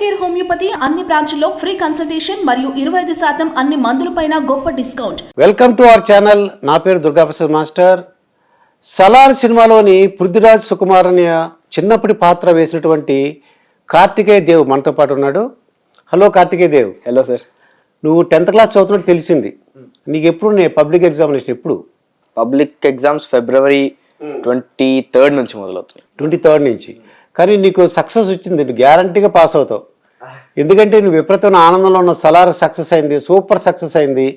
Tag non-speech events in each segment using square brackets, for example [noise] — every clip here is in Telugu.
కేర్ హోమియోపతి అన్ని బ్రాంచ్ల్లో ఫ్రీ కన్సల్టేషన్ మరియు ఇరవై ఐదు శాతం అన్ని మందులపైన గొప్ప discount. Welcome to our channel. నా పేరు దుర్గాప్రసాద్ మాస్టర్. సలార్ సినిమాలోని పృథ్వీరాజ్ సుకుమార్ అనే చిన్నప్పటి పాత్ర వేసినటువంటి కార్తికేయ దేవ్ మనతో పాటు ఉన్నాడు. Hello Karthikeya Dev. Hello sir. నువ్వు టెన్త్ క్లాస్ చదువుతున్నట్టు తెలిసింది. నీకు ఎప్పుడు నే పబ్లిక్ ఎగ్జామినేషన్ ఎప్పుడు? Public exams February twenty third నుంచి మొదలవుతాయి ట్వంటీ థర్డ్ నుంచి. కానీ నీకు సక్సెస్ వచ్చింది నువ్వు గ్యారంటీగా పాస్ అవుతావు. ఎందుకంటే నువ్వు విపరీతమైన ఆనందంలో ఉన్న సలార్ సక్సెస్ అయింది సూపర్ సక్సెస్ అయింది.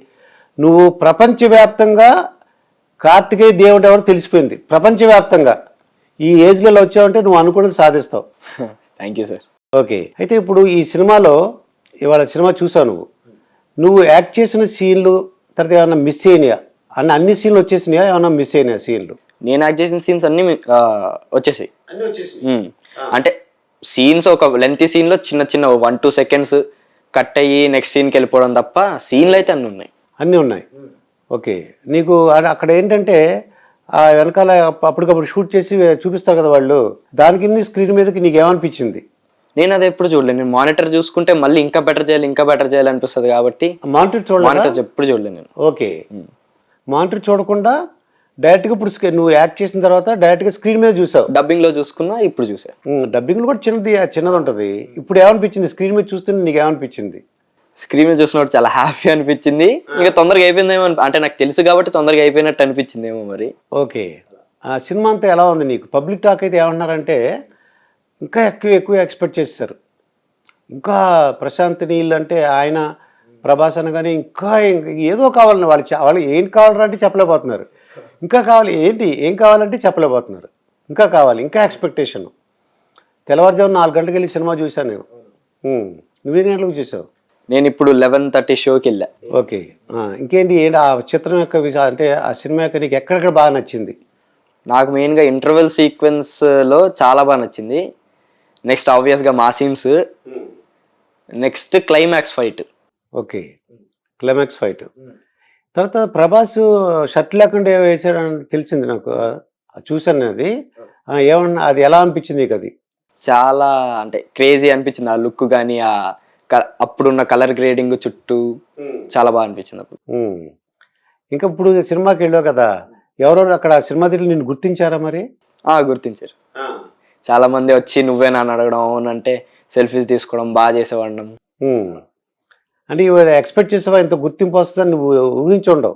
నువ్వు ప్రపంచవ్యాప్తంగా కార్తికేయ దేవుడు ఎవరు తెలిసిపోయింది ప్రపంచవ్యాప్తంగా. ఈ ఏజ్లో వచ్చావంటే నువ్వు అనుకున్నది సాధిస్తావు. థ్యాంక్ యూ సార్ ఓకే అయితే ఇప్పుడు ఈ సినిమాలో ఇవాళ సినిమా చూసావు నువ్వు. నువ్వు యాక్ట్ చేసిన సీన్లు తర్వాత ఏమైనా మిస్ అయినాయా? అన్న అన్ని సీన్లు వచ్చేసినాయా? ఏమైనా మిస్ అయినాయా సీన్లు నేను యాక్ట్ చేసిన సీన్స్ అన్ని వచ్చేసాయి. అంటే సీన్స్ ఒక లెంతీ సీన్లో చిన్న చిన్న వన్ టూ సెకండ్స్ కట్ అయ్యి నెక్స్ట్ సీన్కి వెళ్ళిపోవడం తప్ప సీన్లు అయితే అన్ని ఉన్నాయి. అన్నీ ఉన్నాయి. ఓకే. నీకు అక్కడ ఏంటంటే ఆ వెనకాల అప్ప- అప్పటికప్పుడు షూట్ చేసి చూపిస్తారు కదా వాళ్ళు. దానికి స్క్రీన్ మీదకి నీకు ఏమనిపించింది నేను అది ఎప్పుడు చూడలేదు. నేను మానిటర్ చూసుకుంటే మళ్ళీ ఇంకా బెటర్ చేయాలి ఇంకా బెటర్ చేయాలి అనిపిస్తుంది కాబట్టి మానిటర్ చూడాలి మానిటర్ ఎప్పుడు చూడలేదు నేను. ఓకే. మానిటర్ చూడకుండా డైరెక్ట్గా ఇప్పుడు నువ్వు యాక్ట్ చేసిన తర్వాత డైరెక్ట్గా స్క్రీన్ మీద చూసావు. డబ్బింగ్లో చూసుకున్నా ఇప్పుడు చూసా. డబ్బింగ్ కూడా చిన్నది చిన్నది ఉంటుంది ఇప్పుడు ఏమనిపించింది? స్క్రీన్ మీద చూస్తుంటే నీకు ఏమనిపించింది? స్క్రీన్ మీద చూసినప్పుడు చాలా హ్యాపీ అనిపించింది. ఇంకా తొందరగా అయిపోయిందేమో అంటే నాకు తెలుసు కాబట్టి తొందరగా అయిపోయినట్టు అనిపించిందేమో మరి. ఓకే. ఆ సినిమా అంతా ఎలా ఉంది నీకు? పబ్లిక్ టాక్ అయితే ఏమన్నారంటే ఇంకా ఎక్కువ ఎక్కువ ఎక్స్పెక్ట్ చేస్తారు. ఇంకా ప్రశాంత్ నీళ్ళు అంటే ఆయన ప్రభాస్ అనగానే ఇంకా ఇంక- ఏదో కావాలని వాళ్ళు వాళ్ళు ఏం కావాలరా అంటే చెప్పలేకపోతున్నారు. ఇంకా కావాలి. ఏంటి? ఏం కావాలంటే చెప్పలేకపోతున్నారు. ఇంకా కావాలి. ఇంకా ఎక్స్పెక్టేషన్ తెల్లవారుజాము నాలుగు గంటలకు వెళ్ళి సినిమా చూశాను నేను. నువ్వెన్ని గంటలకు చూసావు? నేను ఇప్పుడు లెవెన్ థర్టీ షోకి వెళ్ళా. ఓకే. ఇంకేంటి? ఏంటి? ఆ చిత్రం యొక్క అంటే ఆ సినిమా యొక్క నీకు ఎక్కడెక్కడ బాగా నచ్చింది? నాకు మెయిన్గా ఇంటర్వెల్ సీక్వెన్స్లో చాలా బాగా నచ్చింది. నెక్స్ట్ ఆబ్వియస్గా మా scenes next climax fight okay. Climax fight తర్వాత ప్రభాస్ షర్ట్ లేకుండా వేసాడని తెలిసింది నాకు. చూశాను నేను అది ఏమన్నా అది ఎలా అనిపించింది అది? చాలా అంటే క్రేజీ అనిపించింది ఆ లుక్ కానీ ఆ క- అప్పుడున్న కలర్ గ్రేడింగ్ చుట్టూ చాలా బాగా అనిపించింది అప్పుడు. ఇంకా ఇప్పుడు సినిమాకి వెళ్ళావు కదా ఎవరెవరు అక్కడ సినిమా తిరిగి నిన్ను గుర్తించారా మరి? ఆ గుర్తించారు. చాలా మంది వచ్చి నువ్వేనా అని అడగడం అవునంటే సెల్ఫీస్ తీసుకోవడం బాగా చేసేవాడడం ఉమ్. అంటే ఎక్స్పెక్ట్ చేసావా? ఇంత గుర్తింపు వస్తుందని నువ్వు ఊహించుండవు.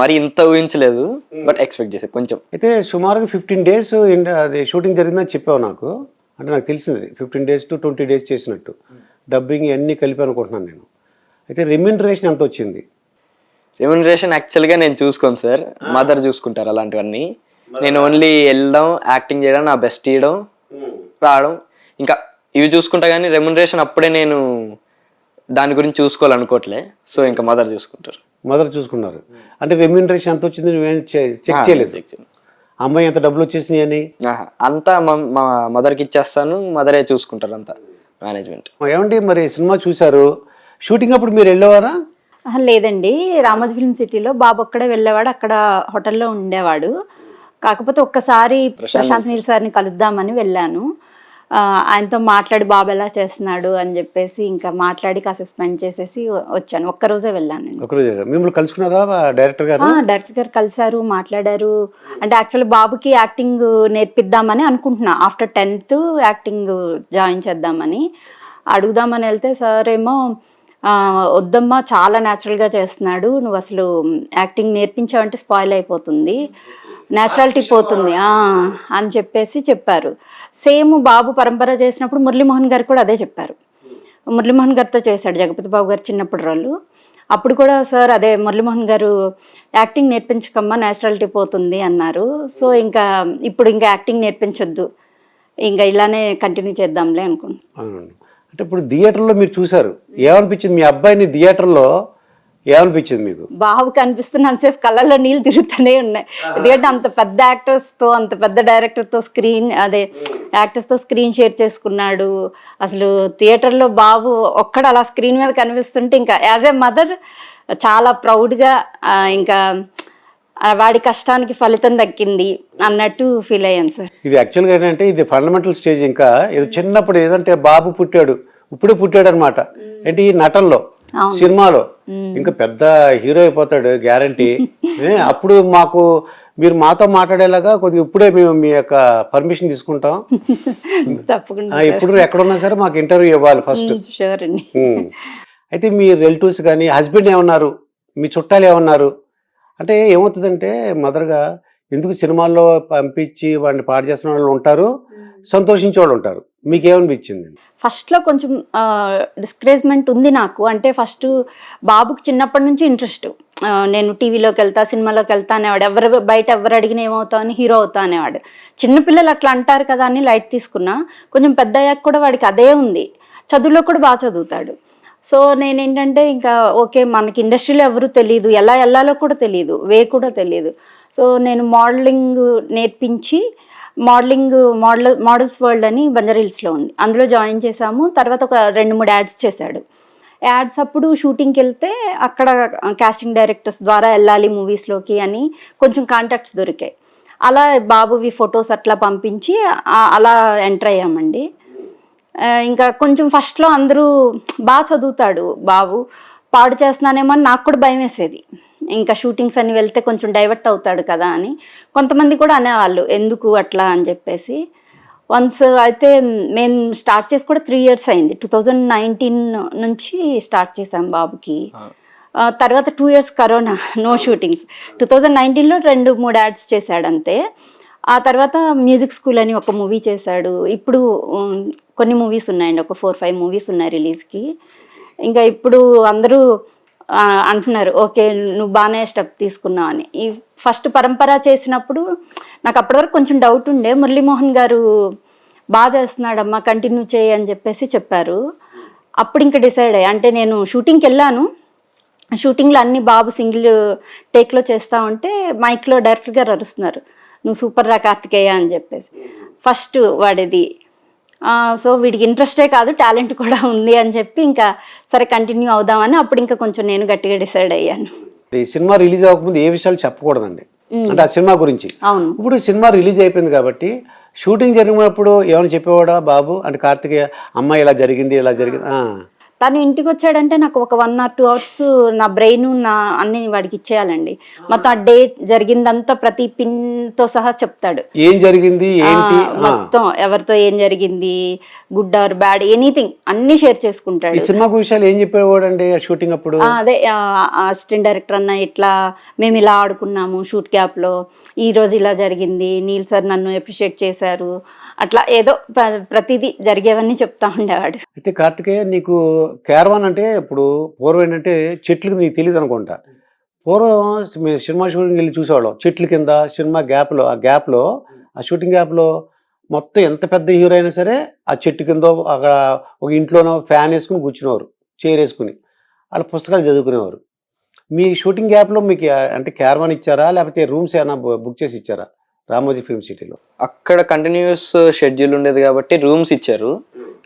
మరి ఇంత ఊహించలేదు బట్ ఎక్స్పెక్ట్ చేసే కొంచెం. అయితే సుమారుగా ఫిఫ్టీన్ డేస్ అది షూటింగ్ జరిగిందని చెప్పావు నాకు. అంటే నాకు తెలిసింది fifteen days to twenty days చేసినట్టు. డబ్బింగ్ అన్నీ కలిపి అనుకుంటున్నాను నేను. అయితే రెమ్యూనరేషన్ ఎంత వచ్చింది? రెమ్యునరేషన్ యాక్చువల్గా నేను చూసుకోను సార్ మదర్ చూసుకుంటారు అలాంటివన్నీ. నేను ఓన్లీ వెళ్ళడం యాక్టింగ్ చేయడం నా బెస్ట్ ఇవ్వడం రావడం. ఇంకా ఇవి చూసుకుంటా కానీ రెమ్యునరేషన్ అప్పుడే నేను దాని గురించి చూసుకోవాలనుకోవట్లే. సో ఇంకా మదర్ చూసుకుంటారు. మొదలు చూసుకున్నారు. అంటే రెమ్యూనరేషన్ ఎంత వచ్చింది నువ్వేం చెక్ చేయలేదు. అమ్మాయి ఎంత డబ్బులు వచ్చేసినాయి అని. అంతా మా మా మదర్కి ఇచ్చేస్తాను మదరే చూసుకుంటారు అంతా మేనేజ్మెంట్ ఏమండి మరి సినిమా చూశారు. షూటింగ్ అప్పుడు మీరు వెళ్ళేవారా? లేదండి. రామోజీ ఫిల్మ్ సిటీలో బాబు ఒక్కడే వెళ్ళేవాడు అక్కడ హోటల్లో ఉండేవాడు. కాకపోతే ఒక్కసారి ప్రశాంత్ నీల్ సార్ని కలుద్దామని వెళ్ళాను. ఆయనతో మాట్లాడి బాబు ఎలా చేస్తున్నాడు అని చెప్పేసి ఇంకా మాట్లాడి కాసేపు స్పెండ్ చేసేసి వచ్చాను. ఒక్కరోజే వెళ్ళాను నేను. మిమ్మల్ని కలుసుకున్నారా డైరెక్టర్ గారు? డైరెక్టర్ గారు కలిశారు మాట్లాడారు. అంటే యాక్చువల్లీ బాబుకి యాక్టింగ్ నేర్పిద్దామని అనుకుంటున్నా. ఆఫ్టర్ టెన్త్ యాక్టింగ్ జాయిన్ చేద్దామని. అడుగుదామని వెళ్తే సార్ ఏమో వద్దమ్మా చాలా న్యాచురల్గా చేస్తున్నాడు. నువ్వు అసలు యాక్టింగ్ నేర్పించావంటే స్పాయిల్ అయిపోతుంది. న్యాచురాలిటీ పోతుంది. అని చెప్పేసి చెప్పారు. సేమ్ బాబు పరంపర చేసినప్పుడు మురళీమోహన్ గారు కూడా అదే చెప్పారు. మురళీమోహన్ గారితో చేశాడు జగపతి బాబు గారు చిన్నప్పుడు రోలు అప్పుడు కూడా సార్ అదే మురళీమోహన్ గారు యాక్టింగ్ నేర్పించకమ్మా నేచురాలిటీ పోతుంది అన్నారు. సో ఇంకా ఇప్పుడు ఇంకా యాక్టింగ్ నేర్పించొద్దు. ఇంకా ఇలానే కంటిన్యూ చేద్దాంలే అనుకుంటున్నాను. అంటే ఇప్పుడు థియేటర్లో మీరు చూసారు ఏమనిపించింది? మీ అబ్బాయిని థియేటర్లో ఏమనిపించింది మీకు? బాబు కనిపిస్తున్నంతసేపు కళ్ళల్లో నీళ్ళు తిరుగుతూనే ఉన్నాయి. ఎందుకంటే అంత పెద్ద యాక్టర్స్తో అంత పెద్ద డైరెక్టర్తో స్క్రీన్ అదే యాక్టర్స్తో స్క్రీన్ షేర్ చేసుకున్నాడు. అసలు థియేటర్లో బాబు ఒక్కడ అలా స్క్రీన్ మీద కనిపిస్తుంటే ఇంకా యాజ్ ఏ మదర్ చాలా ప్రౌడ్గా ఆ, ఇంకా వాడి కష్టానికి ఫలితం దక్కింది అన్నట్టు ఫీల్ అయ్యాను సార్. ఇది యాక్చువల్గా ఏంటంటే ఇది ఫండమెంటల్ స్టేజ్ ఇంకా ఇది చిన్నప్పుడు ఏదంటే బాబు పుట్టాడు ఇప్పుడు పుట్టాడు అనమాట ఏంటి ఈ నటనలో? సినిమాలో. ఇంకా పెద్ద హీరో అయిపోతాడు గ్యారంటీ. [laughs] అప్పుడు మాకు మీరు మాతో మాట్లాడేలాగా కొద్దిగా ఇప్పుడే మేము మీ యొక్క పర్మిషన్ తీసుకుంటాం. [laughs] తప్పకుండా ఇప్పుడు ఎక్కడున్నా సరే మాకు ఇంటర్వ్యూ ఇవ్వాలి ఫస్ట్. షూర్ అండి. ఉమ్. అయితే మీ రిలేటివ్స్ కానీ హస్బెండ్ ఏమన్నారు? మీ చుట్టాలు ఏమన్నారు? అంటే ఏమవుతుందంటే మదర్గా ఎందుకు సినిమాల్లో పంపించి వాడిని పాడు చేస్తున్న వాళ్ళు ఉంటారు? సంతోషించే వాళ్ళు ఉంటారు. మీకేమనిపించింది? ఫస్ట్లో కొంచెం డిస్కరేజ్మెంట్ ఉంది నాకు. అంటే ఫస్ట్ బాబుకి చిన్నప్పటి నుంచి ఇంట్రెస్ట్ నేను టీవీలోకి వెళ్తా సినిమాలోకి వెళ్తా అనేవాడు. ఎవరు బయట ఎవరు అడిగినా ఏమవుతావు అని హీరో అవుతా అనేవాడు. చిన్నపిల్లలు అట్లా అంటారు కదా అని లైట్ తీసుకున్నా. కొంచెం పెద్ద అయ్యాక కూడా వాడికి అదే ఉంది. చదువులో కూడా బాగా చదువుతాడు. సో నేనేంటంటే ఇంకా ఓకే మనకి ఇండస్ట్రీలో ఎవరు తెలియదు ఎలా వెళ్ళాలో కూడా తెలియదు వే కూడా తెలియదు సో నేను మోడలింగ్ నేర్పించి మోడలింగ్ మోడల్ మోడల్స్ వరల్డ్ అని బంజారీల్స్లో హిల్స్లో ఉంది. అందులో జాయిన్ చేశాము. తర్వాత ఒక రెండు మూడు యాడ్స్ చేశాడు. యాడ్స్ అప్పుడు షూటింగ్కి వెళ్తే అక్కడ కాస్టింగ్ డైరెక్టర్స్ ద్వారా వెళ్ళాలి మూవీస్లోకి అని కొంచెం కాంటాక్ట్స్ దొరికాయి. అలా బాబువి ఫొటోస్ అట్లా పంపించి అలా ఎంటర్ అయ్యామండి. ఇంకా కొంచెం ఫస్ట్లో అందరూ బాగా చదువుతాడు బాబు. పాడు చేస్తున్నానేమో అని నాకు కూడా భయం వేసేది. ఇంకా షూటింగ్స్ అని వెళ్తే కొంచెం డైవర్ట్ అవుతాడు కదా అని. కొంతమంది కూడా అనేవాళ్ళు ఎందుకు అట్లా? అని చెప్పేసి. వన్స్ అయితే మేము స్టార్ట్ చేసి కూడా త్రీ ఇయర్స్ అయింది. టూ థౌజండ్ నైన్టీన్ నుంచి స్టార్ట్ చేసాం బాబుకి. తర్వాత two years corona no shootings two thousand నైన్టీన్లో రెండు మూడు యాడ్స్ చేశాడు అంతే ఆ తర్వాత మ్యూజిక్ స్కూల్ అని ఒక మూవీ చేశాడు. ఇప్పుడు కొన్ని మూవీస్ ఉన్నాయండి. ఒక ఫోర్ ఫైవ్ మూవీస్ ఉన్నాయి రిలీజ్కి ఇంకా ఇప్పుడు అందరూ అంటున్నారు ఓకే నువ్వు బాగానే స్టెప్ తీసుకున్నావు అని. ఈ ఫస్ట్ పరంపర చేసినప్పుడు నాకు అప్పటివరకు కొంచెం డౌట్ ఉండే. మురళీమోహన్ గారు బాగా చేస్తున్నాడమ్మా కంటిన్యూ చేయి అని చెప్పేసి చెప్పారు. అప్పుడు ఇంకా డిసైడ్ అయ్యి. అంటే నేను షూటింగ్కి వెళ్ళాను. షూటింగ్లో అన్ని బాబు సింగిల్ టేక్లో చేస్తా ఉంటే మైక్లో డైరెక్టర్ గారు అరుస్తున్నారు. నువ్వు సూపర్ రా కార్తికేయ అని చెప్పేసి. ఫస్ట్ వాడిది సో వీడికి ఇంట్రెస్టే కాదు టాలెంట్ కూడా ఉంది అని చెప్పి ఇంకా సరే కంటిన్యూ అవుదామని అప్పుడు ఇంకా కొంచెం నేను గట్టిగా డిసైడ్ అయ్యాను. ఈ సినిమా రిలీజ్ అవ్వకముందు ఏ విషయాలు చెప్పకూడదండి. అంటే ఆ సినిమా గురించి. అవును. ఇప్పుడు సినిమా రిలీజ్ అయిపోయింది కాబట్టి షూటింగ్ జరిగినప్పుడు ఏమైనా చెప్పేవాడా బాబు? అంటే కార్తికేయ అమ్మాయి ఇలా జరిగింది ఇలా జరిగింది. తను ఇంటికి వచ్చాడంటే నాకు ఒక వన్ ఆర్ టూ అవర్స్ నా బ్రెయిన్ నా అన్ని వాడికి ఇచ్చేయాలండి. మొత్తం ఆ డే జరిగిందంతా ప్రతి పిన్తో సహా చెప్తాడు. ఏం జరిగింది? మొత్తం ఎవరితో ఏం జరిగింది? గుడ్ ఆర్ బ్యాడ్ ఎనీథింగ్ అన్ని షేర్ ఈ చేసుకుంటాడు సినిమా విషయాలు ఏం చెప్పేవాడు అండి షూటింగ్ అప్పుడు? అదే అసిస్టెంట్ డైరెక్టర్ అన్న ఇట్లా మేము ఇలా ఆడుకున్నాము షూట్ క్యాప్లో ఈ రోజు ఇలా జరిగింది నీల్ సార్ నన్ను అప్రిషియేట్ చేశారు అట్లా ఏదో ప్రతిదీ జరిగేవన్నీ చెప్తా ఉండేవాడు. అయితే కార్తికేయ నీకు క్యారవాన్ అంటే ఇప్పుడు పూర్వం ఏంటంటే చెట్లకు నీకు తెలియదు అనుకుంటా. పూర్వం మేము సినిమా షూటింగ్ వెళ్ళి చూసేవాళ్ళం. చెట్ల కింద సినిమా గ్యాప్లో ఆ గ్యాప్లో ఆ షూటింగ్ గ్యాప్లో మొత్తం ఎంత పెద్ద హీరో అయినా సరే ఆ చెట్టు కింద అక్కడ ఒక ఇంట్లోనో ఫ్యాన్ వేసుకుని కూర్చునేవారు చైర్ వేసుకుని. అలా పుస్తకాలు చదువుకునేవారు. మీ షూటింగ్ గ్యాప్లో మీకు అంటే క్యారవాన్ ఇచ్చారా? లేకపోతే రూమ్స్ ఏమైనా బుక్ చేసి ఇచ్చారా? రామోజీ ఫిల్మ్ సిటీలో. అక్కడ కంటిన్యూస్ షెడ్యూల్ ఉండేది కాబట్టి రూమ్స్ ఇచ్చారు.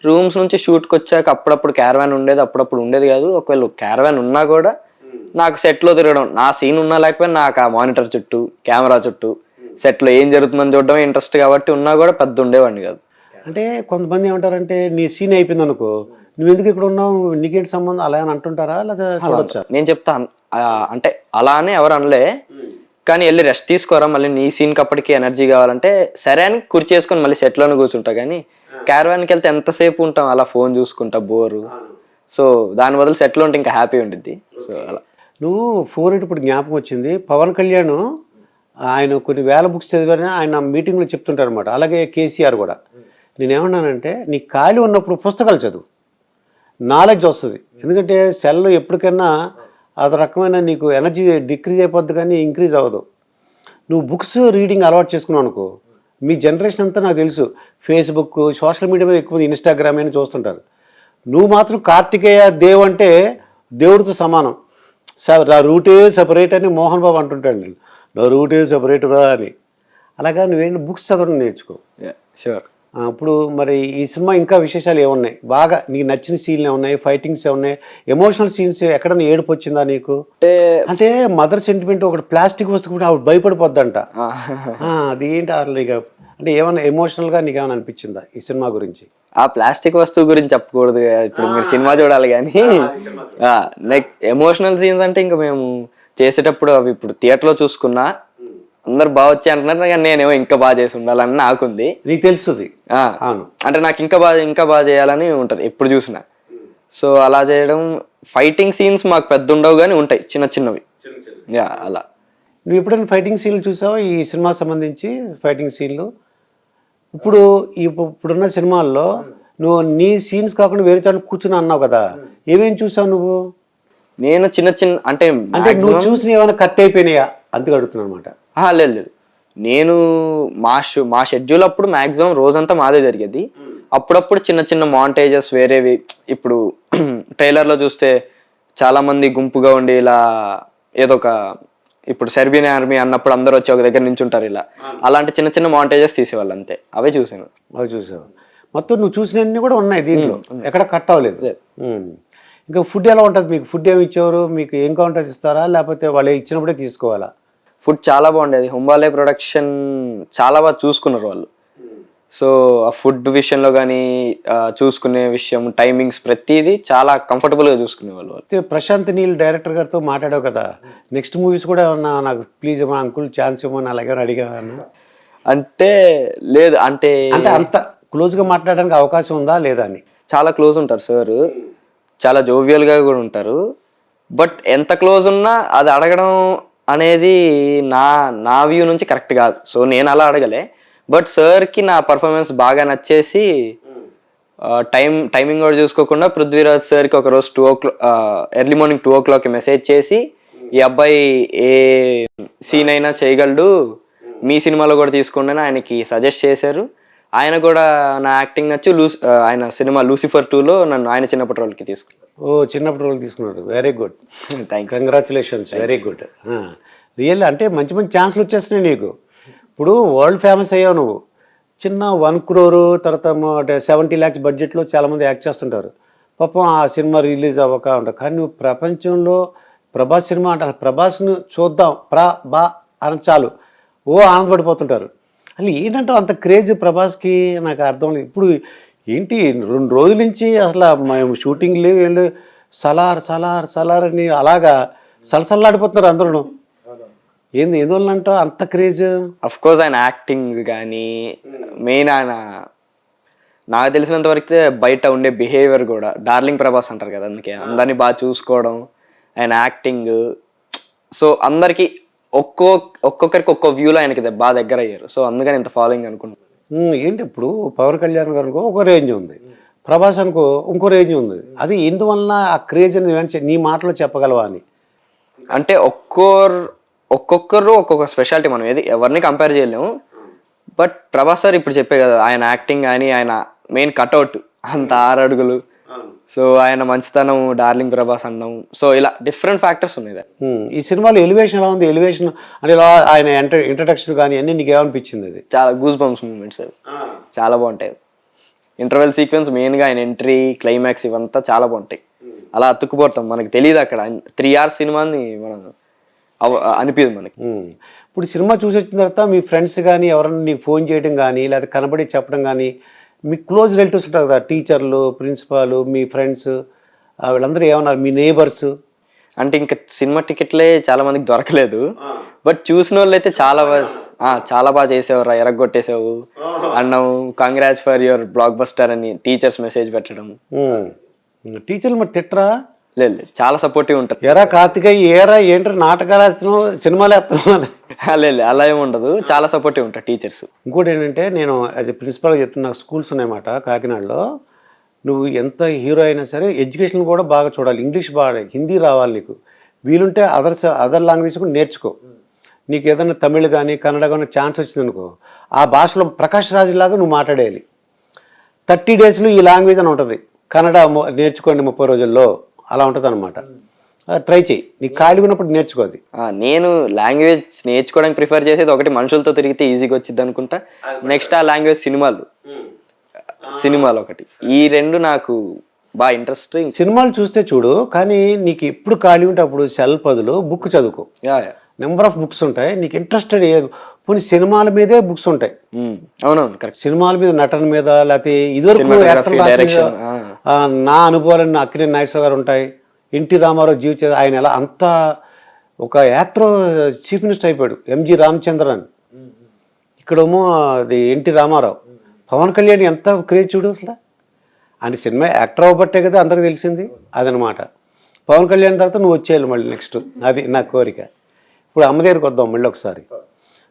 రూమ్స్ నుంచి షూట్కి వచ్చాక అప్పుడప్పుడు క్యారవాన్ ఉండేది అప్పుడప్పుడు ఉండేది కాదు. ఒకవేళ క్యారవాన్ ఉన్నా కూడా నాకు సెట్లో తిరగడం నా సీన్ ఉన్నా లేకపోయినా నాకు ఆ మానిటర్ చుట్టూ కెమెరా చుట్టూ సెట్లో ఏం జరుగుతుందని చూడడం ఇంట్రెస్ట్ కాబట్టి ఉన్నా కూడా పెద్ద ఉండేవాడిని కాదు. అంటే కొంతమంది ఏమంటారంటే నీ సీన్ అయిపోయింది అనుకో నువ్వు ఎందుకు ఇక్కడ ఉన్నావు? నీకేంటి సంబంధం? అలా అని అంటుంటారా? లేదా నేను చెప్తా అన్- ఆ, అంటే అలా అని ఎవరు అనలే. కానీ వెళ్ళి రెస్ట్ తీసుకోరా మళ్ళీ నీ సీన్కి అప్పటికి ఎనర్జీ కావాలంటే సరే అని కుర్చీ చేసుకొని మళ్ళీ సెట్లోనే కూర్చుంటా కానీ క్యారవాన్కి వెళ్తే ఎంతసేపు ఉంటాం? అలా ఫోన్ చూసుకుంటా బోరు సో దాని బదులు సెట్లో ఉంటే ఇంకా హ్యాపీ ఉండిద్ది. సో అలా. నువ్వు ఫోర్ ఎయిట్ ఇప్పుడు జ్ఞాపకం వచ్చింది. పవన్ కళ్యాణ్ ఆయన కొన్ని వేల బుక్స్ చదివారని ఆయన మీటింగ్లో చెప్తుంటారు అనమాట అలాగే కేసీఆర్ కూడా. నేనేమన్నానంటే నీ ఖాళీ ఉన్నప్పుడు పుస్తకాలు చదువు. నాలెడ్జ్ వస్తుంది. ఎందుకంటే సెల్ ఎప్పటికైనా అది రకమైన నీకు ఎనర్జీ డిక్రీజ్ అయిపోద్ది కానీ ఇంక్రీజ్ అవ్వదు. నువ్వు బుక్స్ రీడింగ్ అలవాటు చేసుకున్నావు అనుకో మీ జనరేషన్ అంతా నాకు తెలుసు ఫేస్బుక్ సోషల్ మీడియా మీద ఎక్కువ ఇన్స్టాగ్రామ్ అని చూస్తుంటారు. నువ్వు మాత్రం కార్తికేయ దేవ్ అంటే దేవుడితో సమానం. సార్ నా రూటే సపరేట్ అని మోహన్ బాబు అంటుంటాడు నా రూటే సపరేట్ రా అని. అలాగా నువ్వేం బుక్స్ చదవడం నేర్చుకో. షూర్ ఆ, ఇప్పుడు మరి ఈ సినిమా ఇంకా విశేషాలు ఏమున్నాయి? బాగా నీకు నచ్చిన సీన్లు ఏమున్నాయి? ఫైటింగ్స్ ఏమున్నాయి? ఎమోషనల్ సీన్స్ ఎక్కడన్నా ఏడుపు వచ్చిందా నీకు? అంటే అంటే మదర్ సెంటిమెంట్ ఒకటి ప్లాస్టిక్ వస్తువు కూడా ఆవిడ భయపడిపోద్దంట. అది ఏంటి అసలు ఇక? అంటే ఏమన్నా ఎమోషనల్గా నీకు ఏమైనా అనిపించిందా ఈ సినిమా గురించి? ఆ ప్లాస్టిక్ వస్తువు గురించి చెప్పకూడదు. ఇప్పుడు మీరు సినిమా చూడాలి కానీ. నెక్ ఎమోషనల్ సీన్స్ అంటే ఇంకా మేము చేసేటప్పుడు అవి ఇప్పుడు థియేటర్లో చూసుకున్నా అందరు బాగా వచ్చి అంటున్నారు కానీ నేనేమో ఇంకా బాగా చేసి ఉండాలని నాకుంది. నీకు తెలుస్తుంది అవును. అంటే నాకు ఇంకా బాగా ఇంకా బాగా చేయాలని ఉంటది ఎప్పుడు చూసినా. సో అలా చేయడం ఫైటింగ్ సీన్స్ మాకు పెద్ద ఉండవు కానీ ఉంటాయి చిన్న చిన్నవి. యా అలా. నువ్వు ఎప్పుడైనా ఫైటింగ్ సీన్లు చూసావా? ఈ సినిమాకి సంబంధించి ఫైటింగ్ సీన్లు ఇప్పుడు ఇప్పు- ఇప్పుడున్న సినిమాల్లో నువ్వు నీ సీన్స్ కాకుండా వేరే చోట కూర్చుని అన్నావు కదా ఏమేం చూసావు నువ్వు? నేను చిన్న చిన్న అంటే అంటే నువ్వు చూసిన ఏమైనా కట్ అయిపోయినాయా? అందుకు అడుగుతున్నాను అనమాట లేదు లేదు. నేను మా షూ మా షెడ్యూల్ అప్పుడు మాక్సిమం రోజంతా మాదే జరిగేది. అప్పుడప్పుడు చిన్న చిన్న మాంటేజెస్ వేరేవి. ఇప్పుడు [clears throat] ట్రైలర్లో చూస్తే చాలా మంది గుంపుగా ఉండి ఇలా ఏదో ఒక ఇప్పుడు సెర్బియన్ ఆర్మీ అన్నప్పుడు అందరూ వచ్చి ఒక దగ్గర నించుంటారు ఇలా. అలాంటి చిన్న చిన్న మాంటేజెస్ తీసేవాళ్ళు అంతే. అవే చూసాను అవి చూసావు మొత్తం నువ్వు చూసినవన్నీ కూడా ఉన్నాయి దీంట్లో. ఎక్కడ కట్ అవ్వలేదు. ఇంకా ఫుడ్ ఎలా ఉంటుంది? మీకు ఫుడ్ ఏమి ఇచ్చేవారు? మీకు ఏం కావాలంటే ఇస్తారా? లేకపోతే వాళ్ళు ఇచ్చినప్పుడే తీసుకోవాలా? ఫుడ్ చాలా బాగుండేది. హుంబాలే ప్రొడక్షన్ చాలా బాగా చూసుకున్నారు వాళ్ళు. సో ఆ ఫుడ్ విషయంలో కానీ చూసుకునే విషయం టైమింగ్స్ ప్రతిదీ చాలా కంఫర్టబుల్గా చూసుకునేవాళ్ళు వాళ్ళు. ప్రశాంత్ నీల్ డైరెక్టర్ గారితో మాట్లాడావు కదా నెక్స్ట్ మూవీస్ కూడా ఏమన్నా నాకు ప్లీజ్ మా అంకుల్ ఛాన్స్ ఇవ్వమని అలాగే అడిగాను అంటే లేదు అంటే అంటే అంత క్లోజ్గా మాట్లాడడానికి అవకాశం ఉందా లేదా అని? చాలా క్లోజ్ ఉంటారు సార్. చాలా జోవియల్గా కూడా ఉంటారు. బట్ ఎంత క్లోజ్ ఉన్నా అది అడగడం అనేది నా నా వ్యూ నుంచి కరెక్ట్ కాదు. సో నేను అలా అడగలే. బట్ సార్కి నా పర్ఫార్మెన్స్ బాగా నచ్చేసి టైం టైమింగ్ కూడా చూసుకోకుండా పృథ్వీరాజ్ సార్కి ఒక రోజు two o'clock early morning two ఓ క్లాక్కి మెసేజ్ చేసి ఈ అబ్బాయి ఏ సీన్ అయినా చేయగలడు మీ సినిమాలో కూడా తీసుకోండి అని ఆయనకి సజెస్ట్ చేశారు. ఆయన కూడా నా యాక్టింగ్ నచ్చి లూస్ ఆయన సినిమా లూసిఫర్ టూలో నన్ను ఆయన చిన్నప్పటి రోల్కి తీసుకున్నాను ఓ చిన్నప్పుడు రోల్ తీసుకున్నాడు. Very good thank congratulations very good real అంటే మంచి మంచి ఛాన్స్లు వచ్చేస్తున్నాయి నీకు. ఇప్పుడు వరల్డ్ ఫేమస్ అయ్యావు నువ్వు. చిన్న వన్ క్రోరు తర్వాత అంటే సెవెంటీ ల్యాక్స్ బడ్జెట్లో చాలామంది యాక్ట్ చేస్తుంటారు. పాపం ఆ సినిమా రిలీజ్ అవ్వక ఉంటారు. కానీ నువ్వు ప్రపంచంలో ప్రభాస్ సినిమా అంటే ప్రభాస్ను చూద్దాం. ప్రా బా అని చాలు. ఓ ఆనందపడిపోతుంటారు. అసలు ఏంటంటే అంత క్రేజ్ ప్రభాస్కి నాకు అర్థం లేదు. ఇప్పుడు ఏంటి రెండు రోజుల నుంచి అసలు మేము షూటింగ్ లేవు ఏం లేవు. సలార్ సలార్ సలార్ అని అలాగా సలసల్లాడిపోతున్నారు అందరూ ఏంది ఎందువల్లంట అంత క్రేజ్ అఫ్ కోర్స్ ఆయన యాక్టింగ్ కానీ మెయిన్ ఆయన నాకు తెలిసినంత వరకు బయట ఉండే బిహేవియర్ కూడా డార్లింగ్ ప్రభాస్ అంటారు కదా అందుకే. అందరినీ బాగా చూసుకోవడం ఆయన యాక్టింగ్ సో అందరికీ ఒక్కో ఒక్కొక్కరికి ఒక్కో వ్యూలో ఆయనకి బాగా దగ్గర అయ్యారు. సో అందుకని ఇంత ఫాలోయింగ్ అనుకుంటున్నాను. ఏంటి ఇప్పుడు పవన్ కళ్యాణ్ గారు అనుకో ఒక రేంజ్ ఉంది. ప్రభాస్ అనుకో ఇంకో రేంజ్ ఉంది. అది ఎందువలన ఆ క్రేజ్ అనేది నీ మాటలో చెప్పగలవా అని? అంటే ఒక్కోరు ఒక్కొక్కరు ఒక్కొక్క స్పెషాలిటీ మనం ఏది ఎవరిని కంపేర్ చేయలేము. బట్ ప్రభాస్ సార్ ఇప్పుడు చెప్పే కదా ఆయన యాక్టింగ్ కానీ ఆయన మెయిన్ కట్అవుట్ అంత ఆరు అడుగులు. సో ఆయన మంచితనం డార్లింగ్ ప్రభాస్ అన్నం. సో ఇలా డిఫరెంట్ ఫ్యాక్టర్స్ ఉన్నాయి ఈ సినిమాలో ఎలివేషన్ ఎలా ఉంది? ఎలివేషన్ అంటే ఇలా ఆయన ఎంటర్ ఇంట్రడక్షన్ కానీ అన్నీ నీకు ఏమనిపించింది అది? చాలా గూస్ బంప్స్ మూమెంట్స్ చాలా బాగుంటాయి. ఇంటర్వెల్ సీక్వెన్స్ మెయిన్గా ఆయన ఎంట్రీ క్లైమాక్స్ ఇవంతా చాలా బాగుంటాయి. అలా అతుక్కుపోతాం. మనకి తెలియదు అక్కడ. త్రీ అవర్స్ సినిమాని మనం అనిపించదు మనకి. ఇప్పుడు సినిమా చూసి వచ్చిన తర్వాత మీ ఫ్రెండ్స్ కానీ ఎవరైనా నీకు ఫోన్ చేయడం కానీ లేదా కనబడి చెప్పడం కానీ మీ క్లోజ్ రిలేటివ్స్ ఉంటారు కదా టీచర్లు ప్రిన్సిపాల్ మీ ఫ్రెండ్స్ వీళ్ళందరూ ఏమన్నారు? మీ నేబర్స్ అంటే ఇంకా సినిమా టికెట్లే చాలా మందికి దొరకలేదు. బట్ చూసిన వాళ్ళు అయితే చాలా బాగా చాలా బాగా చేసావురా ఎరగొట్టేసావు. అన్నావు congrats for your blockbuster అని టీచర్స్ మెసేజ్ పెట్టడం. టీచర్లు మరి తిట్టరా? లేదు చాలా సపోర్టివ్ ఉంటారు. ఎరా కార్తికేయ ఏరా ఏంట్రా నాటకాలు వేస్తున్నావు సినిమాలు వేస్తున్నావు అని. లేదు లేదు, అలా ఏమి ఉండదు. చాలా సపోర్టివ్ ఉంటారు టీచర్స్ ఇంకోటి ఏంటంటే నేను యాజ్ ఎ ప్రిన్సిపల్గా చెప్తున్నా స్కూల్స్ ఉన్నాయన్నమాట కాకినాడలో. నువ్వు ఎంత హీరో అయినా సరే ఎడ్యుకేషన్ కూడా బాగా చూడాలి. ఇంగ్లీష్ బాగా హిందీ రావాలి నీకు. వీలుంటే అదర్ అదర్ లాంగ్వేజ్ కూడా నేర్చుకో. నీకు ఏదైనా తమిళ్ కానీ కన్నడ కానీ ఛాన్స్ వచ్చిందనుకో ఆ భాషలో ప్రకాష్ రాజులాగా నువ్వు మాట్లాడేయాలి. థర్టీ డేస్లో ఈ లాంగ్వేజ్ అని ఉంటుంది. కన్నడ నేర్చుకోండి ముప్పై రోజుల్లో. అలా ఉంటుంది అనమాట ట్రై చేయి. నీకు ఖాళీ ఉన్నప్పుడు నేర్చుకో అది. ఆ, నేను లాంగ్వేజ్ నేర్చుకోవడానికి ప్రిఫర్ చేసేది ఒకటి మనుషులతో తిరిగితే ఈజీగా వచ్చింది అనుకుంటా. నెక్స్ట్ ఆ లాంగ్వేజ్ సినిమాలు. సినిమాలు ఒకటి. ఈ రెండు నాకు బాగా ఇంట్రెస్ట్ సినిమాలు చూస్తే చూడు కానీ నీకు ఎప్పుడు ఖాళీ ఉంటే అప్పుడు సెల్ పదులు బుక్ చదువుకో. నెంబర్ ఆఫ్ బుక్స్ ఉంటాయి నీకు ఇంట్రెస్టెడ్ పోనీ సినిమాల మీదే బుక్స్ ఉంటాయి. అవునవును కరెక్ట్ సినిమాల మీద నటన మీద లేకపోతే ఇదివరకు నా అనుభవాలన్నీ అక్కినే నాగేశ్వర గారు ఉంటాయి. ఎన్టీ రామారావు జీవిత ఆయన ఎలా అంత ఒక యాక్టర్ చీఫ్ మినిస్టర్ అయిపోయాడు ఎంజి రామచంద్రన్. ఇక్కడేమో అది ఎన్టీ రామారావు. పవన్ కళ్యాణ్ ఎంత క్రేజ్ చూడు అసలు. ఆయన సినిమా యాక్టర్ అవ్వబట్టే కదా అందరికి తెలిసింది అదనమాట. పవన్ కళ్యాణ్ తర్వాత నువ్వు వచ్చేయాలి మళ్ళీ నెక్స్ట్ అది నా కోరిక. ఇప్పుడు అమ్మ దగ్గరికి వద్దాం మళ్ళీ ఒకసారి.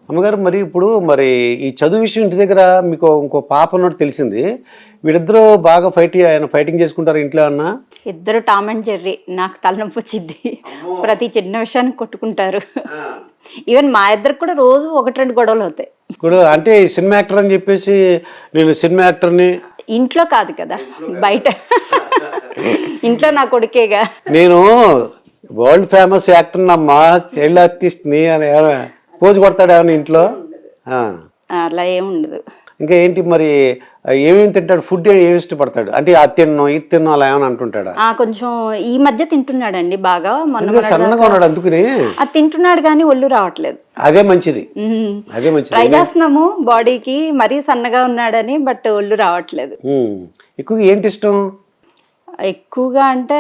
అమ్మగారు మరి ఇప్పుడు మరి ఈ చదువు విషయం ఇంటి దగ్గర మీకు ఇంకో పాప ఉన్నట్టు తెలిసింది. వీళ్ళిద్దరూ బాగా ఫైట్ ఆయన ఫైటింగ్ చేసుకుంటారు ఇంట్లో అన్న? ఇద్దరు టామ్ అండ్ జెర్రీ. నాకు తలనొప్పి వచ్చింది. ప్రతి చిన్న విషయానికి కొట్టుకుంటారు. ఈవెన్ మా ఇద్దరికి కూడా రోజు ఒకటి రెండు గొడవలు అవుతాయి. ఇప్పుడు అంటే సినిమా యాక్టర్ అని చెప్పేసి నేను సినిమా యాక్టర్ని ఇంట్లో కాదు కదా బయట. ఇంట్లో నా కొడుకేగా. నేను వరల్డ్ ఫేమస్ యాక్టర్ అమ్మా చైల్డ్ ఆర్టిస్ట్ని అని ఏమైనా పోజు కొడతాడు ఏమైనా ఇంట్లో? ఆ. అలా ఏం ఉండదు. ఇంకా ఏంటి మరి ఏమేమి తింటాడు? ఫుడ్ ఏమి ఇష్టపడతాడు? అంటే అది తిన్నాం ఇది తిన్నాం అలా ఏమైనా అంటుంటాడా? ఆ కొంచెం ఈ మధ్య తింటున్నాడండి బాగా. మొన్న సన్నగా ఉన్నాడు అందుకని? అది తింటున్నాడు కానీ ఒళ్ళు రావట్లేదు. అదే మంచిది. అదే మంచిది. ట్రై చేస్తున్నాము బాడీకి మరీ సన్నగా ఉన్నాడని బట్ ఒళ్ళు రావట్లేదు. ఉమ్. ఎక్కువగా ఏంటి ఇష్టం? ఎక్కువగా అంటే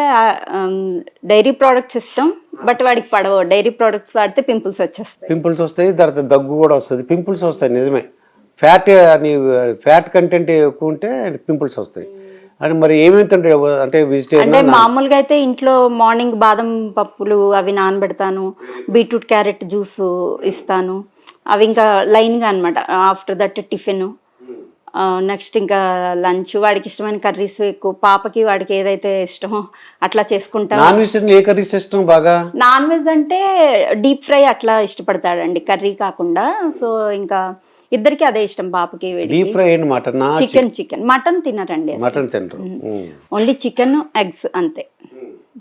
డైరీ ప్రోడక్ట్స్ ఇష్టం బట్ వాడికి పడవు. డైరీ ప్రోడక్ట్స్ వాడితే పింపుల్స్ వచ్చేస్తాయి. పింపుల్స్ వస్తాయి తర్వాత దగ్గు కూడా వస్తుంది. పింపుల్స్ వస్తాయి నిజమే. ఫ్యాట్ అని ఫ్యాట్ కంటెంట్ ఎక్కువ ఉంటే పింపుల్స్ వస్తాయి. అని మరి ఏమేమి తింటాడు అంటే అంటే వెజిటేరియన్ మామూలుగా అయితే ఇంట్లో మార్నింగ్ బాదం పప్పులు అవి నానబెడతాను బీట్రూట్ క్యారెట్ జ్యూస్ ఇస్తాను. అవి ఇంకా లైన్గా అనమాట ఆఫ్టర్ దట్ టిఫిన్ నెక్స్ట్ ఇంకా లంచ్ వాడికి ఇష్టమైన కర్రీస్ ఎక్కువ పాపకి వాడికి ఏదైతే ఇష్టమో అట్లా చేసుకుంటాం. నాన్ ఏ కర్రీస్ ఇష్టం బాగా? నాన్ వెజ్ అంటే డీప్ ఫ్రై అట్లా ఇష్టపడతాడండి కర్రీ కాకుండా. సో ఇంకా ఇద్దరికి అదే ఇష్టం పాపకి deep fry mutton? Chicken chicken. Mutton తినరండి మటన్ తినరు. ఓన్లీ చికెన్ ఎగ్స్ అంతే.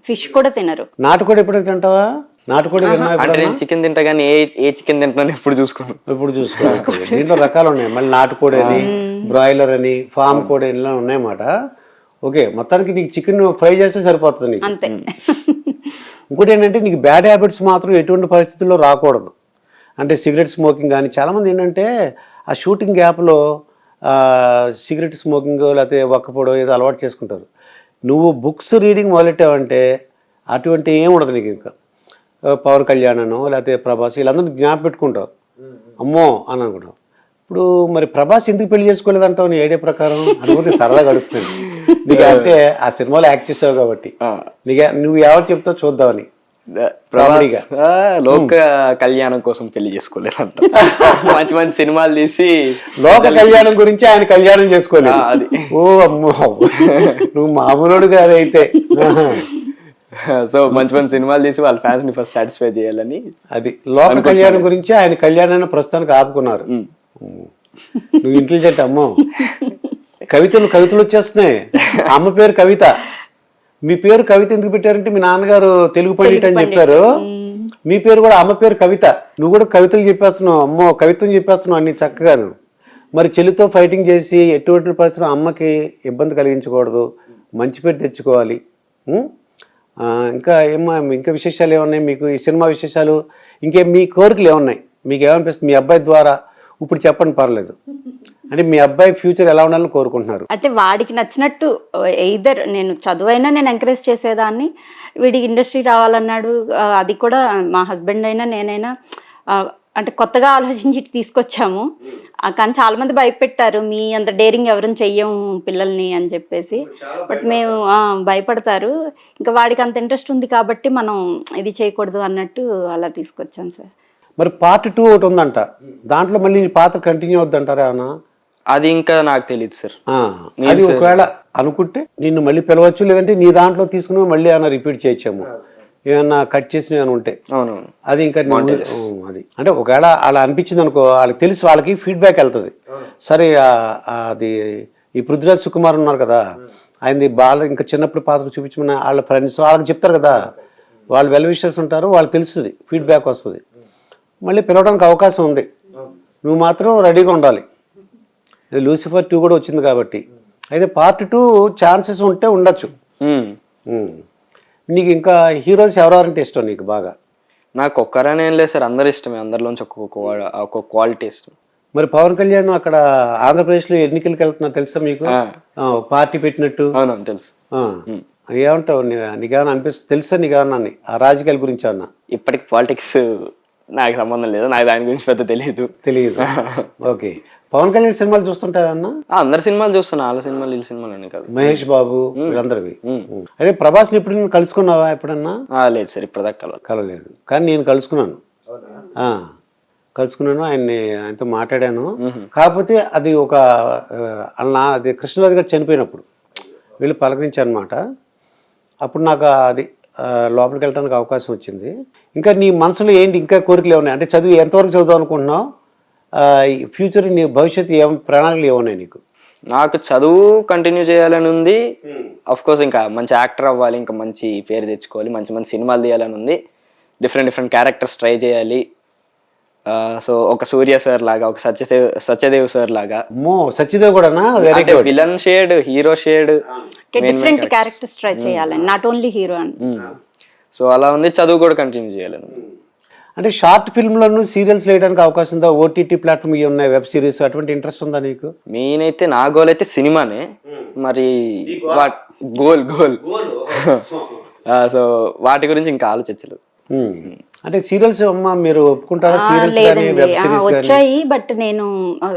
ఫిష్ కూడా తినరు. నాటుకోడి ఎప్పుడైనా తింటావా? నాటుకోడి అంటే? నేను చికెన్ తింటా కానీ ఏ ఏ చికెన్ తింటున్నాను ఎప్పుడు చూసుకోను. ఇప్పుడు చూసుకో దీంట్లో రకాలు ఉన్నాయి. మళ్ళీ నాటుకోడి అని బ్రాయిలర్ అని ఫామ్ కోడి అని ఇలా ఉన్నాయన్నమాట. ఓకే మొత్తానికి నీకు చికెన్ ఫ్రై చేస్తే సరిపోతుంది నీకు. అంతే. ఇంకోటి ఏంటంటే నీకు బ్యాడ్ హ్యాబిట్స్ మాత్రం ఎటువంటి పరిస్థితుల్లో రాకూడదు. అంటే సిగరెట్ స్మోకింగ్ కానీ చాలామంది ఏంటంటే ఆ షూటింగ్ గ్యాప్లో సిగరెట్ స్మోకింగ్ లేకపోతే ఒక్కపోడో ఏదో అలవాటు చేసుకుంటారు. నువ్వు బుక్స్ రీడింగ్ మొదలెట్టావంటే అటువంటి ఏం ఉండదు నీకు ఇంకా. పవన్ కళ్యాణ్ అనో లేకపోతే ప్రభాస్ వీళ్ళందరూ జ్ఞాప పెట్టుకుంటావు అమ్మో అని అనుకుంటావు. ఇప్పుడు మరి ప్రభాస్ ఎందుకు పెళ్ళి చేసుకోలేదంటావు నీ ఐడియా ప్రకారం? అనుకుంటే సరదాగా అడుగుతుంది [laughs] నీకు అంటే ఆ సినిమాలో యాక్ట్ చేసావు కాబట్టి. నీకు నువ్వు ఎవరు చెప్తావు చూద్దామని. లోక కళ్యాణం కోసం పెళ్ళి చేసుకోలేదంట. [laughs] మంచి మంచి సినిమాలు తీసి లోక కళ్యాణం గురించి ఆయన కళ్యాణం చేసుకోలేదు. అది. ఓ అమ్మో. [laughs] నువ్వు మామూలుడు కాదైతే. [laughs] సో మంచి మంచి సినిమాలు తీసి వాళ్ళ ఫ్యాన్స్ని ఫస్ట్ సాటిస్ఫై చేయాలని అది లోక కళ్యాణం గురించి ఆయన కళ్యాణాన్ని ప్రస్తుతానికి ఆపుకున్నారు. నువ్వు ఇంటెలిజెంట్ అమ్మో. కవితలు కవితలు వచ్చేస్తున్నాయి. అమ్మ పేరు కవిత. మీ పేరు కవిత ఎందుకు పెట్టారంటే మీ నాన్నగారు తెలుగు పండిట్ అని చెప్పారు. మీ పేరు కూడా అమ్మ పేరు కవిత. నువ్వు కూడా కవితలు చెప్పేస్తున్నావు. అమ్మో కవిత్వం చెప్పేస్తున్నావు అన్ని చక్కగాను మరి చెల్లితో ఫైటింగ్ చేసి ఎటువంటి పరిస్థితుల్లో అమ్మకి ఇబ్బంది కలిగించకూడదు. మంచి పేరు తెచ్చుకోవాలి. ఇంకా ఏమో ఇంకా విశేషాలు ఏమున్నాయి? మీకు ఈ సినిమా విశేషాలు ఇంకేం మీ కోరికలు ఏమున్నాయి? మీకు ఏమనిపిస్తుంది? మీ అబ్బాయి ద్వారా ఇప్పుడు చెప్పండి పర్లేదు. అంటే మీ అబ్బాయి ఫ్యూచర్ ఎలా ఉండాలని కోరుకుంటున్నారు? అంటే వాడికి నచ్చినట్టు ఎయిదర్ నేను చదువైనా నేను ఎంకరేజ్ చేసేదాన్ని వీడికి ఇండస్ట్రీ రావాలన్నాడు అది కూడా మా హస్బెండ్ అయినా నేనైనా అంటే కొత్తగా ఆలోచించి తీసుకొచ్చాము. ఆ, కానీ చాలా మంది భయపెట్టారు మీ అంత డేరింగ్ ఎవరిని చెయ్యము పిల్లల్ని అని చెప్పేసి. బట్ మేము ఆ, భయపడతారు. ఇంకా వాడికి అంత ఇంట్రెస్ట్ ఉంది కాబట్టి మనం ఇది చేయకూడదు అన్నట్టు అలా తీసుకొచ్చాం సార్. మరి పార్ట్ టూ ఒకటి ఉందంట. దాంట్లో మళ్ళీ పాత్ర కంటిన్యూ అవుద్దంటారా ఏమన్నా? అది ఇంకా నాకు తెలియదు సార్. ఆ, అది ఒకవేళ అనుకుంటే నిన్ను మళ్ళీ పిలవచ్చు లేదంటే నీ దాంట్లో తీసుకుని మళ్ళీ ఏమైనా రిపీట్ చేయొచ్చాము. ఏమన్నా కట్ చేసినవి ఏమైనా ఉంటే. అది ఇంకా అది. అంటే ఒకవేళ అలా అనిపించింది అనుకో వాళ్ళకి తెలిసి వాళ్ళకి ఫీడ్బ్యాక్ వెళ్తుంది. సరే అది ఈ పృథ్వీరాజ్ సుకుమార్ ఉన్నారు కదా ఆయనది బాగా ఇంకా చిన్నప్పుడు పాత్ర చూపించమని వాళ్ళ ఫ్రెండ్స్ వాళ్ళకి చెప్తారు కదా. వాళ్ళు వెల్ విషర్స్ ఉంటారు వాళ్ళకి తెలుస్తుంది ఫీడ్బ్యాక్ వస్తుంది. మళ్ళీ పిలవడానికి అవకాశం ఉంది. నువ్వు మాత్రం రెడీగా ఉండాలి. ఇది లూసిఫర్ టూ కూడా వచ్చింది కాబట్టి. అయితే పార్ట్ టూ ఛాన్సెస్ ఉంటే ఉండొచ్చు. నీకు ఇంకా హీరోస్ ఎవరెవరంటే ఇష్టం నీకు బాగా? నాకు ఒక్కరనే ఏం లేదు సార్ అందరు ఇష్టమే. అందరిలోంచి ఒక్కొక్క ఒక్కొక్క క్వాలిటీ ఇష్టం. మరి పవన్ కళ్యాణ్ అక్కడ ఆంధ్రప్రదేశ్లో ఎన్నికలకు వెళ్తున్నా తెలుసా మీకు? పార్టీ పెట్టినట్టు? అవునవును తెలుసు. ఏమంటావు? నీకేమన్నా అనిపిస్తుంది తెలుసా నీకేమన్నా? అని? ఆ రాజకీయాల గురించి అన్నా ఇప్పటికి పాలిటిక్స్ నాకు సంబంధం లేదు. నాకు దాని గురించి పెద్ద తెలియదు. తెలియదు. [laughs] ఓకే. పవన్ కళ్యాణ్ సినిమాలు చూస్తుంటావన్నా అందరి సినిమాలు చూస్తున్నా. వాళ్ళ సినిమాలు వీళ్ళ సినిమాలు అని కాదు. మహేష్ బాబు వీళ్ళందరివి. అదే ప్రభాస్ని ఎప్పుడు నేను కలుసుకున్నావా ఎప్పుడన్నా? ఆ, లేదు సార్ ఇప్పటిదాకా కలవాలి కలవలేదు. కానీ నేను కలుసుకున్నాను. కలుసుకున్నాను ఆయన్ని ఆయనతో మాట్లాడాను. కాకపోతే అది ఒక నా అది కృష్ణరాజు గారు చనిపోయినప్పుడు వీళ్ళు పలకరించారు అనమాట అప్పుడు నాకు అది లోపలికి వెళ్ళడానికి అవకాశం వచ్చింది. ఇంకా నీ మనసులో ఏంటి? ఇంకా కోరికలు ఏమున్నాయి? అంటే చదువు ఎంతవరకు చదువు అనుకుంటున్నావు? ఫ్యూచర్ నీ భవిష్యత్తు ఏం ప్రణాళికలు ఏమున్నాయి నీకు? నాకు చదువు కంటిన్యూ చేయాలని ఉంది. అఫ్ కోర్స్ ఇంకా మంచి యాక్టర్ అవ్వాలి ఇంకా మంచి పేరు తెచ్చుకోవాలి మంచి మంచి సినిమాలు తీయాలని ఉంది. డిఫరెంట్ డిఫరెంట్ క్యారెక్టర్స్ ట్రై చేయాలి. సో ఒక సూర్య సార్ లాగా ఒక సత్యదేవ్ సత్యదేవ్ సార్ లాగా. Satyadev good villain shade hero shade different characters try చేయాలని నాట్ ఓన్లీ హీరో సో అలా ఉంది. చదువు కూడా కంటిన్యూ చేయాలని ఉంది. అంటే షార్ట్ ఫిల్మ్లను సీరియల్స్ వేయడానికి అవకాశం ఉందా? ఓటీటీ ప్లాట్ఫామ్ ఇవి ఉన్నాయి వెబ్ సిరీస్ అటువంటి ఇంట్రెస్ట్ ఉందా నీకు? మెయిన్ అయితే నా గోల్ అయితే సినిమానే. మరి వాట్? గోల్ గోల్ సో వాటి గురించి ఇంకా ఆలోచించలేదు. ఉమ్. అంటే సీరియల్స్ అమ్మా మీరు ఒప్పుకుంటారా? సీరియల్స్ కానీ లేదండి. వెబ్ ఆ, సిరీస్ కానీ వచ్చాయి బట్ నేను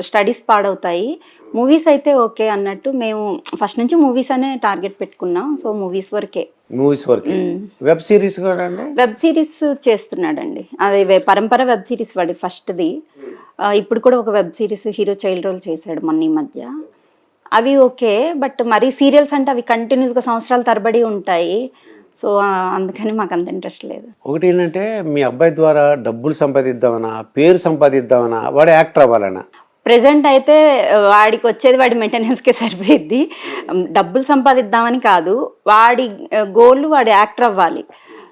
స్టడీస్ పాడవుతాయి. మూవీస్ అయితే ఓకే అన్నట్టు మేము ఫస్ట్ నుంచి మూవీస్ అనే టార్గెట్ పెట్టుకున్నాం. సో మూవీస్ వరకే. మూవీస్ వరకు. వెబ్ సిరీస్ కూడా అండి? వెబ్ సిరీస్ చేస్తున్నాడండి. అది పరంపర వెబ్ సిరీస్ వాడి ఫస్ట్ది. ఇప్పుడు కూడా ఒక web series hero child role చేశాడు మొన్న ఈ మధ్య. అవి ఓకే బట్ మరీ సీరియల్స్ అంటే అవి కంటిన్యూస్గా సంవత్సరాల తరబడి ఉంటాయి. సో అందుకని మాకు అంత ఇంట్రెస్ట్ లేదు. ఒకటి ఏంటంటే మీ అబ్బాయి ద్వారా డబ్బులు సంపాదిద్దామనా పేరు సంపాదిద్దామనా వాడు యాక్టర్ అవ్వాలనా? ప్రెసెంట్ అయితే వాడికి వచ్చేది వాడి మెయింటెనెన్స్కే సరిపోయిద్ది. డబ్బులు సంపాదిద్దామని కాదు వాడి గోల్ వాడు యాక్టర్ అవ్వాలి.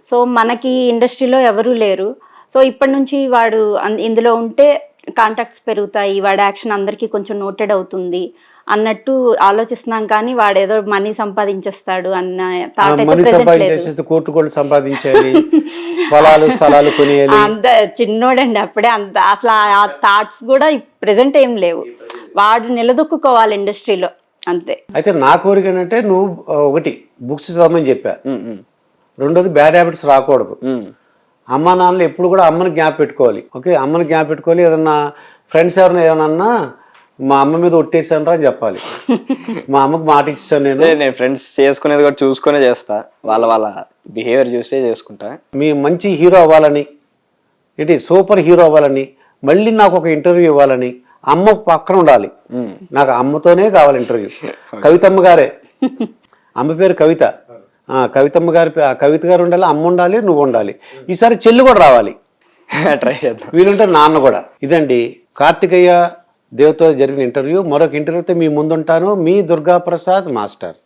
సో మనకి ఇండస్ట్రీలో ఎవరూ లేరు. సో ఇప్పటి నుంచి వాడు ఇందులో ఉంటే కాంటాక్ట్స్ పెరుగుతాయి వాడి యాక్షన్ అందరికీ కొంచెం నోటెడ్ అవుతుంది. అన్నట్టు ఆలోచిస్తున్నాం కానీ వాడు ఏదో మనీ సంపాదించేస్తాడు అన్న మనీ లేదు. సంపాదించేసి కోట్లు కోట్లు సంపాదించాలి పొలాలు స్థలాలు కొనియాలి. అంత చిన్నోడండి అప్పుడే అంత అసలు ఆ థాట్స్ కూడా ప్రెసెంట్ ఏం లేవు. వాడు నిలదొక్కుకోవాలి ఇండస్ట్రీలో అంతే. అయితే నా కోరిక ఏంటంటే నువ్వు ఒకటి బుక్స్ చదవమని చెప్పా. రెండోది బ్యాడ్ హ్యాబిట్స్ రాకూడదు. అమ్మ నాన్నలు ఎప్పుడు కూడా అమ్మని జ్ఞాప పెట్టుకోవాలి. ఓకే అమ్మని జ్ఞాప పెట్టుకోవాలి. ఏదన్నా ఫ్రెండ్స్ ఎవరైనా ఏమన్నా మా అమ్మ మీద ఒట్టేసాను అని చెప్పాలి. మా అమ్మకు మాట ఇచ్చాను నేను. నేను ఫ్రెండ్స్ చేసుకునేది కూడా చూసుకునే చేస్తా. వాళ్ళ వాళ్ళ బిహేవియర్ చూసే చేసుకుంటా. మీ మంచి హీరో అవ్వాలని ఏంటి సూపర్ హీరో అవ్వాలని మళ్ళీ నాకు ఒక ఇంటర్వ్యూ ఇవ్వాలని అమ్మ పక్కన ఉండాలి. నాకు అమ్మతోనే కావాలి ఇంటర్వ్యూ కవితమ్మ గారే. అమ్మ పేరు కవిత. కవితమ్మ గారి కవిత గారు ఉండాలి అమ్మ ఉండాలి నువ్వు ఉండాలి. ఈసారి చెల్లి కూడా రావాలి. [laughs] ట్రై చేద్దాం. వీలుంటే నాన్న కూడా. ఇదండి కార్తికేయ దేవ్తో జరిగిన ఇంటర్వ్యూ. మరొక ఇంటర్వ్యూతో మీ ముందుంటాను. మీ దుర్గా ప్రసాద్ మాస్టర్.